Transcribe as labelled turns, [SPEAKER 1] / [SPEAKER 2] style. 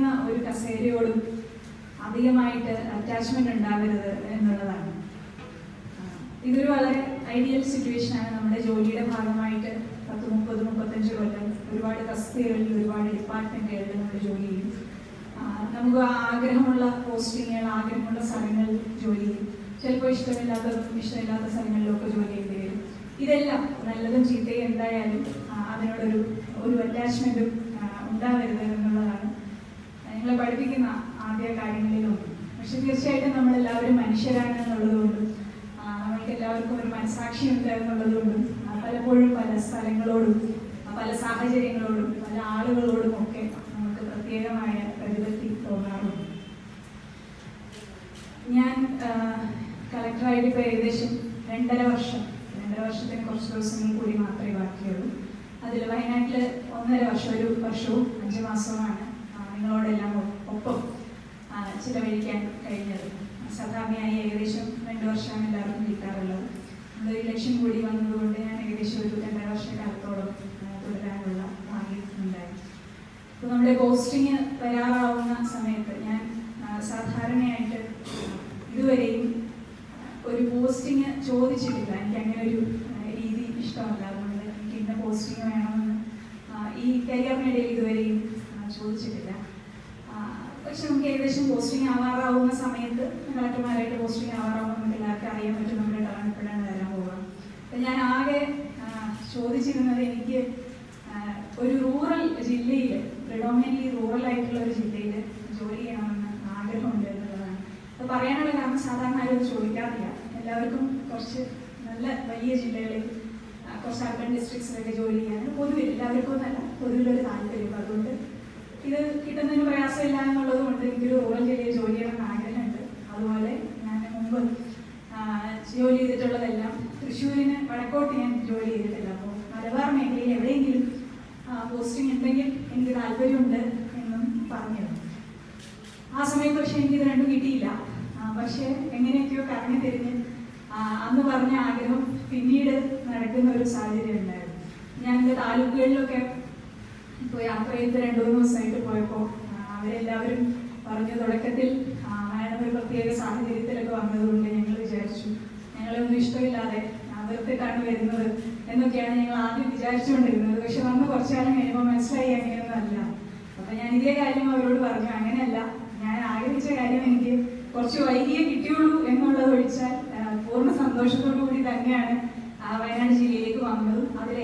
[SPEAKER 1] ഇരിക്കുന്ന ഒരു കസേരയോടും അധികമായിട്ട് അറ്റാച്ച്മെന്റ് ഉണ്ടാകരുത് എന്നുള്ളതാണ്. ഇതൊരു വളരെ ഐഡിയൽ സിറ്റുവേഷൻ ആണ്. നമ്മുടെ ജോലിയുടെ ഭാഗമായിട്ട് പത്ത് മുപ്പത് മുപ്പത്തഞ്ച് കൊല്ലം ഒരുപാട് തസ്തികകളിൽ ഒരുപാട് ഡിപ്പാർട്ട്മെന്റുകളിൽ നമ്മൾ ജോലി ചെയ്യും. നമുക്ക് ആഗ്രഹമുള്ള പോസ്റ്റിങ്ങുകൾ ആഗ്രഹമുള്ള സ്ഥലങ്ങളിൽ ജോലി ചെയ്യും. ചിലപ്പോൾ ഇഷ്ടമില്ലാത്തതും ഇഷ്ടമില്ലാത്ത സ്ഥലങ്ങളിലൊക്കെ ജോലി ചെയ്യേണ്ടി വരും. ഇതെല്ലാം നല്ലതും ചീത്തയും എന്തായാലും അതിനോടൊരു ഒരു അറ്റാച്ച്മെന്റും ഉണ്ടാവരുത് എന്നുള്ളതാണ്. ഞങ്ങളെ പഠിപ്പിക്കുന്ന ആദ്യ കാര്യങ്ങളിലും. പക്ഷെ തീർച്ചയായിട്ടും നമ്മളെല്ലാവരും മനുഷ്യരാണ് എന്നുള്ളതുകൊണ്ടും നമ്മൾക്ക് എല്ലാവർക്കും ഒരു മനസാക്ഷി ഉണ്ട് എന്നുള്ളതുകൊണ്ടും പലപ്പോഴും പല സ്ഥലങ്ങളോടും പല സാഹചര്യങ്ങളോടും പല ആളുകളോടും ഒക്കെ നമുക്ക് പ്രത്യേകമായ പ്രതിപത്തി തോന്നാറുണ്ട്. ഞാൻ കളക്ടറായിട്ട് ഇപ്പോൾ ഏകദേശം രണ്ടര വർഷം രണ്ടര വർഷത്തെ കുറച്ച് ദിവസങ്ങൾ കൂടി മാത്രമേ ബാക്കിയുള്ളൂ. അതിൽ വയനാട്ടിൽ ഒന്നര വർഷം ഒരു വർഷവും അഞ്ച് മാസവുമാണ്. നിങ്ങളോടെല്ലാം ഒപ്പം ചിലവഴിക്കാൻ കഴിഞ്ഞത്. സാധാരണയായി ഏകദേശം രണ്ട് വർഷമാണ് എല്ലാവർക്കും കിട്ടാറുള്ളത്. നമ്മളൊരു ഇലക്ഷൻ കൂടി വന്നതുകൊണ്ട് ഞാൻ ഏകദേശം ഒരു രണ്ടര വർഷക്കാലത്തോളം തുടരാനുള്ള ഭാഗ്യമുണ്ടായി അപ്പോൾ നമ്മുടെ പോസ്റ്റിങ് വരാറാവുന്ന സമയത്ത് ഞാൻ സാധാരണയായിട്ട് ഇതുവരെയും ഒരു പോസ്റ്റിങ് ചോദിച്ചിട്ടില്ല. എനിക്ക് അങ്ങനെ ഒരു രീതി ഇഷ്ടമല്ല. അതുകൊണ്ട് എനിക്ക് ഇന്ന പോസ്റ്റിങ് വേണമെന്ന് ഈ കരിയറിനിടയിൽ ഇതുവരെയും ചോദിച്ചിട്ടില്ല. പക്ഷെ നമുക്ക് ഏകദേശം പോസ്റ്റിംഗ് ആവാറാവുന്ന സമയത്ത് കളക്ടർമാരായിട്ട് പോസ്റ്റിംഗ് ആവാറാവുമ്പോൾ നമുക്ക് എല്ലാവർക്കും അറിയാൻ പറ്റും നമ്മുടെ ടേൺ വരാൻ പോവുക. അപ്പം ഞാൻ ആകെ ചോദിച്ചിരുന്നത് എനിക്ക് ഒരു റൂറൽ ജില്ലയിൽ പ്രിഡോമിനന്റ്ലി റൂറൽ ആയിട്ടുള്ള ഒരു ജില്ലയിൽ ജോലി ചെയ്യണമെന്ന് ആഗ്രഹമുണ്ട് എന്നുള്ളതാണ്. അത് പറയാനുള്ള കാരണം സാധാരണ ആരും ചോദിക്കാറില്ല. എല്ലാവർക്കും കുറച്ച് നല്ല വലിയ ജില്ലകളിൽ കുറച്ച് അർബൻ ഡിസ്ട്രിക്ട്സിലൊക്കെ ജോലി ചെയ്യാൻ പൊതുവിൽ എല്ലാവർക്കും നല്ല പൊതുവിലൊരു താല്പര്യം. അതുകൊണ്ട് ഇത് കിട്ടുന്നതിന് പ്രയാസമില്ല എന്നുള്ളത് കൊണ്ട് എനിക്കൊരു റൂറൽ ജില്ലയിൽ ജോലി ചെയ്യണമെന്ന് ആഗ്രഹമുണ്ട്. അതുപോലെ ഞാൻ മുമ്പ് ജോലി ചെയ്തിട്ടുള്ളതെല്ലാം തൃശ്ശൂരിന് വടക്കോട്ട് ഞാൻ ജോലി ചെയ്തിട്ടില്ല. അപ്പോൾ മലബാർ മേഖലയിൽ എവിടെയെങ്കിലും പോസ്റ്റിംഗ് ഉണ്ടെങ്കിൽ എനിക്ക് താല്പര്യമുണ്ട് എന്നും പറഞ്ഞിരുന്നു. ആ സമയത്ത് പക്ഷെ എനിക്ക് ഇത് രണ്ടും കിട്ടിയില്ല. പക്ഷേ എങ്ങനെയൊക്കെയോ കറങ്ങി തിരിഞ്ഞ് അന്ന് പറഞ്ഞ ആഗ്രഹം പിന്നീട് നടക്കുന്ന ഒരു സാഹചര്യം ഉണ്ടായിരുന്നു. ഞാൻ താലൂക്കുകളിലൊക്കെ ഇപ്പോൾ യാത്ര ചെയ്ത് രണ്ടു മൂന്ന് ദിവസമായിട്ട് പോയപ്പോൾ അവരെല്ലാവരും പറഞ്ഞു തുടക്കത്തിൽ മാഡം ഒരു പ്രത്യേക സാഹചര്യത്തിലൊക്കെ വന്നതുകൊണ്ട് ഞങ്ങൾ വിചാരിച്ചു. ഞങ്ങളൊന്നും ഇഷ്ടമില്ലാതെ വെറുതെ വെറുതെട്ടാണ് വരുന്നത് എന്നൊക്കെയാണ് ഞങ്ങൾ ആദ്യം വിചാരിച്ചുകൊണ്ടിരുന്നത്. പക്ഷെ വന്ന് കുറച്ചു കാലം കഴിയുമ്പോൾ മനസ്സിലായി അങ്ങനെയൊന്നും അല്ല. അപ്പൊ ഞാൻ ഇതേ കാര്യം അവരോട് പറഞ്ഞു. അങ്ങനെയല്ല. ഞാൻ ആഗ്രഹിച്ച കാര്യം എനിക്ക് കുറച്ച് വൈകിയേ കിട്ടിയുള്ളൂ എന്നുള്ളത് ഒഴിച്ചാൽ പൂർണ സന്തോഷത്തോടു കൂടി തന്നെയാണ് വയനാട് ജില്ലയിലേക്ക് വന്നത്. അതിലേറെ